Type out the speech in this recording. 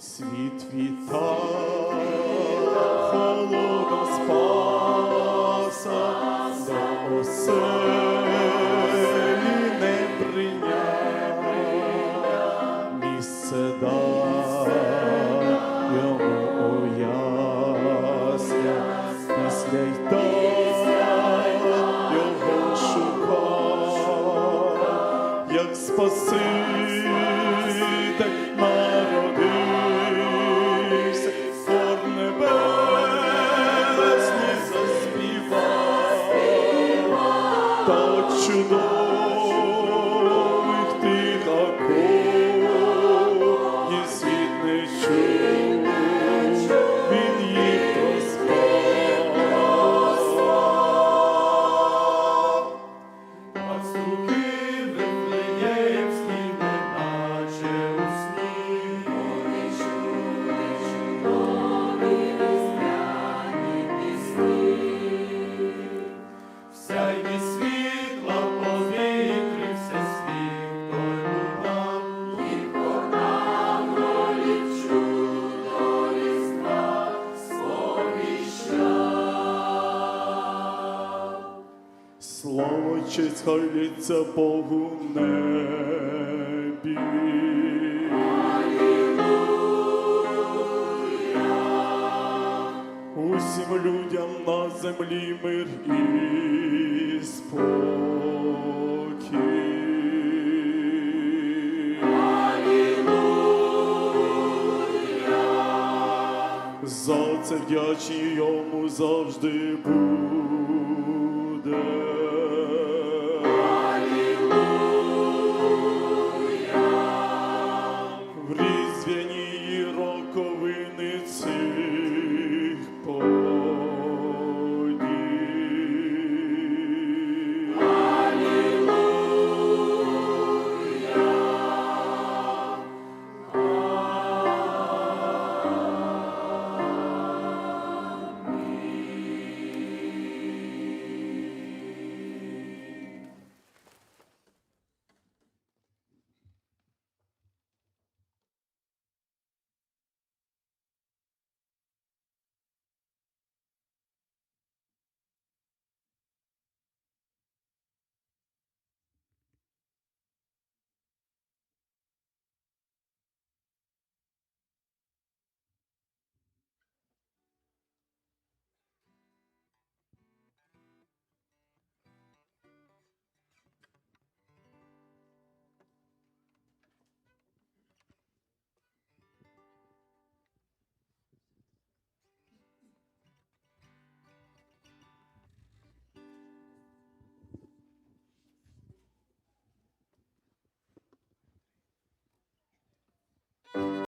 Світ вітав холодом спаса, за оселі не прийняв, місце дай йому уясня, після й дай його шукав, як спаситель чудових тих акордів світ не чув, він їх проспав. Слава честь хай лється Богу в небі. Усім людям на землі мир і спокій. За це вдячні йому завжди будь. мені.